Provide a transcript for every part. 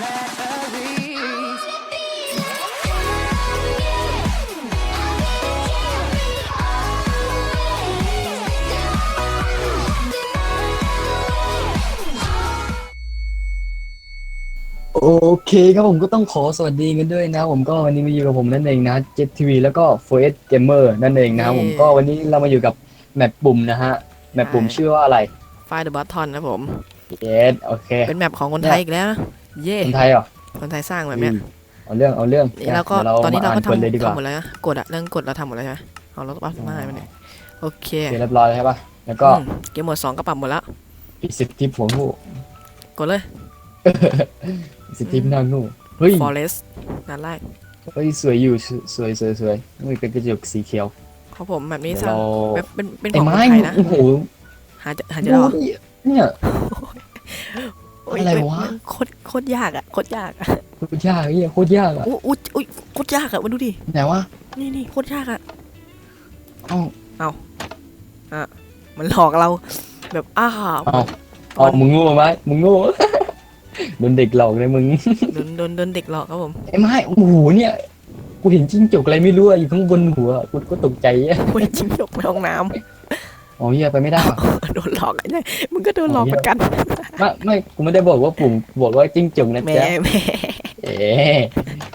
batteries. โอเคครับผมก็ต้องขอสวัสดีกันด้วยนะครับผมก็วันนี้มาอยู่กับผมนั่นเองนะเจ็ตทีวีแล้วก็ f o r s Gamer นั่นเองนะครับผมก็วันนี้เรามาอยู่กับแมปปุ่มนะฮะแมปปุ่มชื่อว่าอะไรไฟเดอะบัตทอนนะผมเยสโอเค เป็นแมปของคนไทยอีกแล้วนะ เย่คนไทยเหรอคนไทยสร้างแบบเนี้ยอืมเอาเรื่องเอาเรื่องนี่เราก็ดี๋ยวตอนนี้เราก็มอ่กฎเลยดีทำกว่าทำหมดแล้วนะกดอะเรื่องกดเราทำหมดแล้วใช่ไหมเอาเราก็ปรับมาให้มันเนี่ยโอเคโอเคเรียบร้อยแล้วใช่ปะแล้วก็อืมเกมโหมดสองก็ปรับหมดแล้วปิดสิบทิปหัวงูกดเลยสิบทิปหน้างูเฮ้ย forest ด้านแรกเฮ้ยสวยอยู่สวยสวยสวยเฮ้ยเป็นกระจกสีเขียวของผมแบบนี้เดี๋ยวสร้างเราแบบเป็นเป็นขไอ้องคนไม้ไทยนะโอ้โหหาเจอหาเจอแล้วเหรอเนี่ยโยอะไรวะ มันโคตรโคตรยากอะโคตรยากอะโคตรยากเฮียโคตรยากอะอู้อู้อุ้ยโคตรยากอะมาดูดิ ไหนวะนี่นี่โคตรยากอะเอ้ามันหลอกเรา แบบอ้าเอาเอามึงโง่ไหมมึงโง่โดนเด็กหลอกเลยมึงโดนโดนโดนเด็กหลอกครับผมไอ้ไม้โอ้โหเนี่ย กูเห็นจิ้งจกอะไรไม่รู้อะอยู่ข้างบนหัว กูก็ตกใจอะโอ้ยจิ้งจกในห้องน้อ๋ อเฮียไปไม่ได้ว่ะำโดนหลอกไอ้เนี่ยมึงก็โดนหลอกเหมือนกัน ไม่ไม่กูไม่ได้บอกว่าปุ่มบอกว่าจิ้งจกนะแหม่จ๊ะแหม่เอ๊ะ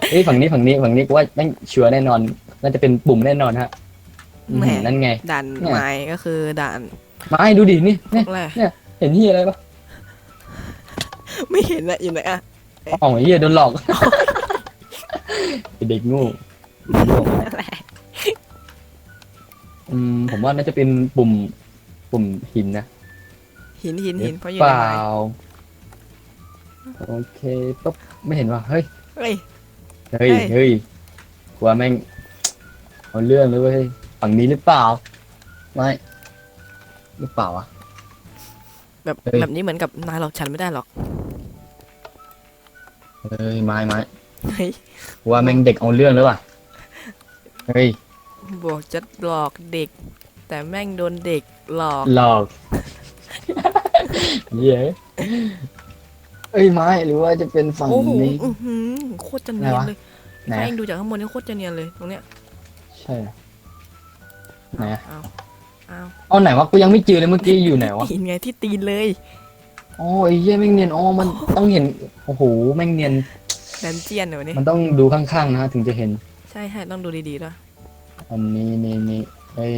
เฮ้ยฝั่งนี้ฝั่งนี้ฝั่งนี้กูว่าแม่งชัวร์แน่นอน น่าจะเป็นปุ่มแน่นอนฮะอื้อแหหืม่อนั่นไงด่านเนี่ยไม้ก็คือด่านไม้ดูดินี่เนี่ยแรกเห็นเฮียอะไรปะไม่เห็นอะอยู่ไหนอะอ๋อเฮียโดนหลอกไอ้เด็กโงูโง่อืมผมว่าน่าจะเป็นปุ่ม ปุ่มหินนะหินหินหินเพราะอยู่เปในล่าไม้โอเคปุ๊บไม่เห็นว่าเฮ้ยเฮ้ย เฮ้ยเฮ้ย เฮ้ยกลัวแม่งเอาเรื่องเลยเว้ยฝั่งนี้หรือเปล่าไม่หรือเปล่าวะ แบบเฮ้ย แบบนี้เหมือนกับนายหลอกฉันไม่ได้หรอกเฮ้ยไม่ไม่เฮ้ยกลัวแม่งเด็กเอาเรื่องหรือเปล่าเฮ้ยบอกจะหลอกเด็ก แต่แม่งโดนเด็กหลอก หลอก เย้เอ้ยไม่หรือว่าจะเป็นฝั่งโอ้โหนี้ อื้อหือโคตรจะเนียนไหนวะเลยไหนแม่อะงดูจากข้างบนนี่โคตรจะเนียนเลยตรงเนี้ยใช่เหรอไหนอะเอาเอาเอาไหนวะกูยังไม่เจอเลยเมื่อกี้อยู่ไหนวะตีนไงที่ตีนเลยโอ้ยเย้แม่งเนียนอ๋อมันต้องเห็นโอ้โหแม่งเนียนแดนเจียนเดี๋ยวนี้มันต้องดูข้างๆนะถึงจะเห็น ใช่ใช่ต้องดูดีๆด้วยอันนี้นี่นี่เฮ้ย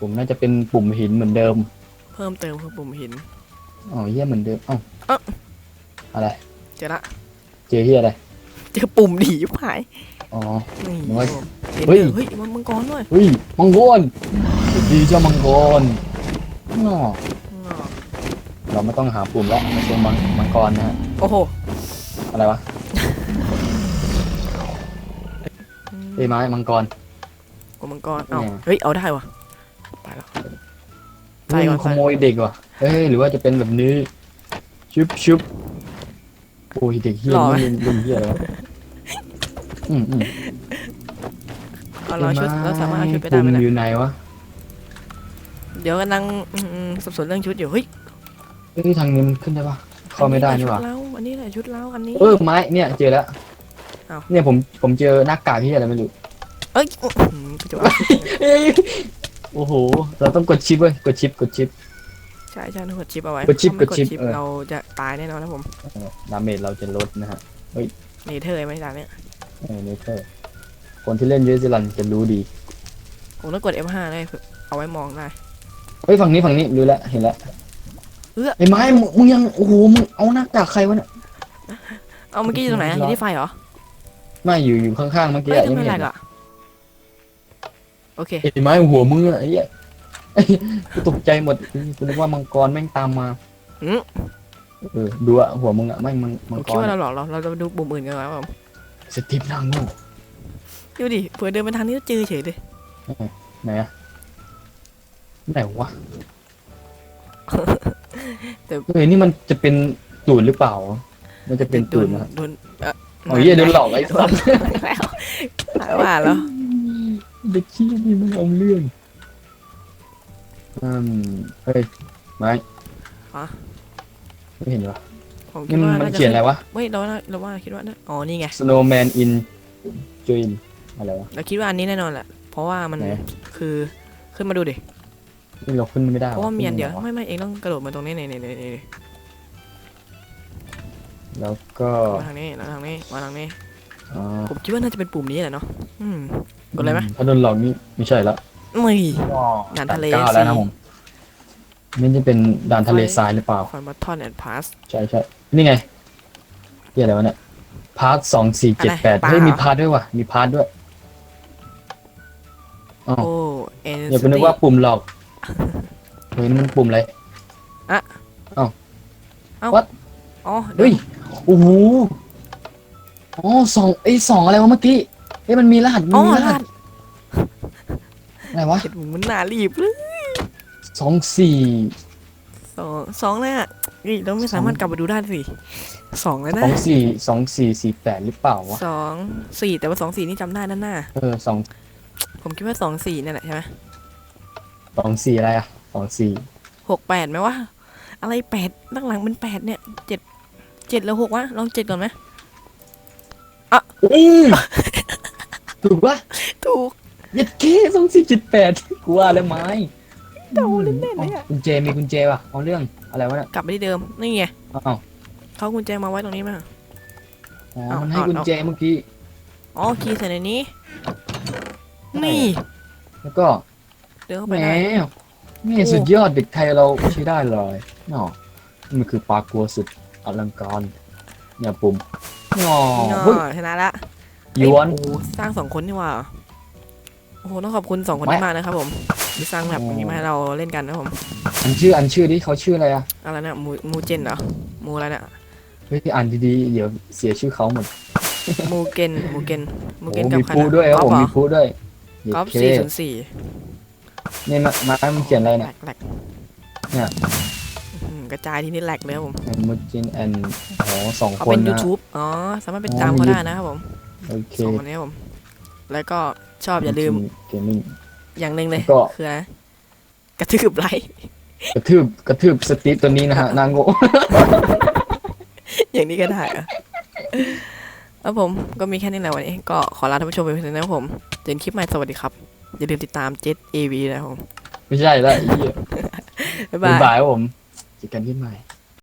ผมน่าจะเป็นปุ่มหินเหมือนเดิม เพิ่มเติมคือปุ่มหิน อ๋อเฮียเหมือนเดิมเอ้าเอ้า อะไร เจอละ เจอเฮียอะไร เจอปุ่มดียุบหายอ๋อ นี่โอ้ยเห็นเฮ้ยเด้อเฮ้ยมันมังกรด้วยเฮ้ย มังกรสวัสดีเจ้ามังกรอ๋ออ๋อเราไม่ต้องหาปุ่มแล้วมาเจอมังมังกรนะฮะ โอ้โหอะไรวะเอ้ยไม้มังกรกมังกรเอ้าเนี่ย เฮ้ยเอาได้วะไป แล้วใส่เฮ้ยก่อนมันขโมยเด็กว่ะเฮ้ยหรือว่าจะเป็นแบบนี้ ชุบชุบโอ้ยเด็กเฮียนี่มันเป็นเฮียอะไรวะอืมอืมเอาเราชุดเราสามารถเอาชุดไปได้ไหมปุ่มเนี่ยอยู่ไหนวะเดี๋ยวกำลังอืมๆสับสนเรื่องชุดอยู่เฮ้ยเฮ้ยทางนี้มันขึ้นได้ปะเข้าไม่ได้นี่หว่าชุเราอันนี้แหละชุดเราอันนี้ เออไม้เนี่ยเจอแล้วอ้าว เนี่ยผมผมเจอหน้ากากที่อะไรไม่รู้เอ้ยอื้อหือจะเอาชุดเอ้ย โอ้โห เราต้องกดชิปเว้ย กดชิป กดชิป ใช่ใช่ต้องกดชิปเอาไว้กดชิปถ้าไม่กดชิปเออ เราจะตายแน่นอนนะผมดาเมจเราจะลดนะฮะเนเธอร์ไหมด่านเนี้ยเออนี่เธอคนที่เล่นยูซิลันจะรู้ดี ผมต้องกด F5 ได้เพื่อเอาไว้มองได้ เฮ้ย ฝั่งนี้ ฝั่งนี้ รู้แล้ว เห็นแล้วเอื้อ ไอ้ไม้มึงมึงยัง โอ้โห มึงเอาหน้ากากใครวะเนี่ย เอาเมื่อกี้อยู่ตรงไหนอะอยู่ที่ไฟเหรอไม่อยู่อยู่ข้างๆเมื่อกี้เฮ้ยอะทำยังไมไม่แหลเห็นกอะอะ โอเค ไอ้ไม้หัวมึงอะไอ้เหี้ยกูตกใจหมดกูนึกว่ามังกรแม่งตามมาอืมเออดูอะหัวมึงอะแม่งมังผมังมกคิดรว่าเราอะหลอกเราเราจะดูปุ่มอื่นกันแล้วผมสติปนั่งโง่ดูดิเผื่อเดินไปทางนี้แล้วเจอเฉยเลยไหนอะไหนวะแต่เฮ้ยนี่มันจะเป็นตูดหรือเปล่า มันจะเป็นโดตูดนนะโดนเอ่อโอ้ยเหี้ยโดนหลอกไอ้สัส แล้วว่าแล้ว เด็กขี้นี่มันเอาเรื่องอืมเฮ้ยไม่ะไม่เห็นวะผมคินี่ดมันว่ามันน่าจะเขียนอะไรวะเฮ้ยเราว่าเราว่าคิดว่าน่าอ๋อนี่ไง snowman in join อะไรวะ เราคิดว่าอันนี้แน่นอนแหละ เพราะว่ามันไหน คือขึ้นมาดูดิ นี่เราขึ้นไม่ได้เพราะว่ามีอันเดียวขึ้ไม่ไม่เองต้องกระโดดมาตรงนี้นี่นี่นี่นี่แล้วก็มาทางนี้มาทางนี้มาทางนี้ อ่าผมคิดว่าน่าจะเป็นปุ่มนี้แหละเนาะอืม กดเลยไหมถ้าโดนหลอกนี่ไม่ใช่ละไม่ด่าด่านทะเลเก้าแล้วสินะผมนี่จะเป็นด่านทะเลทรายหรือเปล่าฟอนบัตทอนแอนด์พาสใช่ใช่นี่ไงเรียกอะไรวะเนี่ยพาร์ทสองสี่เจ็ดแปดอะไรเฮ้ยปลาเหรอมีพาร์ทด้วยว่ะมีพาร์ทด้วยอ๋อโอ้เอ็นอย่าไปนึกว่าปุ่มหลอกเฮ้ยนี่มันปุ่มอะไรอ๋อเฮ้ยโอ้โหอ๋อสองไอ้ยสองอะไรวะเมื่อกี้เฮ้ยมันมีรหัสอ๋อมีรลาหัสดอะไรวะเห็นมันน่ารีบเลยสองสี่สองสองเลยอะนี่เราไม่สามารถกลับมาดูได้สิสองแล้วสนะองสี่สองสี่สี่แปดหรือเปล่าวะสองสี่แต่ว่าสองสี่นี่จำได้นั่นน่ะเออสองผมคิดว่าสองสี่นี่นแหละใช่ไหมสองสี่อะไรอะสองสี่หกแปดไหมวะอะไรแปดด้านหลังเป็นแปดเนี่ยเจ็ดเจ็ดแล้วหกวะลองเจ็ดก่อนไหม อืม ถูกปะถูกยัดเคสองสี่เจ็ดแปดกูว่าแล้วไหมเดาเล่นๆเลยอะกุญแจมีกุญแจป่ะเอาเรื่องอะไรวะเนี่ยกลับไปที่เดิมนี่ไงอ้าวเขากุญแจมาไว้ตรงนี้มั้งอ๋อเอามันให้เอากุญแจเมื่อกี้อ๋อคีย์ใส่ในนี้ นี่ แล้วก็เดินเข้าแหไปมได้นี่สุดยอดเด็กไทยเราใช้ได้เลยเนาะมันคือปลากัวสุดอลังการเนี่ยปุ่มอ๋ออ๋เฮ้ยอชนะละ ยวนเอ้ยโอ้โหสร้างสองคนนี่หว่าโอ้โหต้องขอบคุณสองคนไม่นี้มากนะครับผมที่สร้างแบบนี้มาให้เราเล่นกันนะครับผมอันชื่ออันชื่อที่เขาชื่ออะไรอะอะไรเนี่ยมูมูเจนเหรอมูอะไรเนี่ยเฮ้ยอ่านดีๆเดี๋ยวเสียชื่อเขาหมดมูเกนมูเกนมูโอ้เกนกับมีใครพูนะด้วยครับก๊อผฟมเหรมีอพูด้วยก๊อฟโอเคสี่ศูนย์สี่นี่มามามันเขียนอะไรแหลเนี่ยกแหลกเนี่ยอืมกระจายที่นี่แหลกเลยครับผมมุจินแอนอ๋อสองเขาคนเป็นนะ YouTube อ๋อสามารถไปอ๋อตามเขามีได้นะครับผม โอเคสองคนนี้ครับผม แล้วก็ชอบอย่าลืมเกมมิ่ง อย่างหนึ่งเลยก็ คืออะไรกระทืบไลค์ กระทืบกระทืบสตีฟตัวนี้นะฮะนางโง่ อย่างนี้ก็ได้อะแล้วผมก็มีแค่นี้แหละวันนี้ ก็ขอลาท่านผู้ชมไปเพียงเท่านี้นะครับผมเจอกันคลิปใหม่สวัสดีครับ อย่าลืมติดตามเจ็ตเอวีนะครับผมไม่ใช่แล้วไอ้เหี้ยบ๊ายบ๊าบายย บายครับผมเจอกันที่ใหม่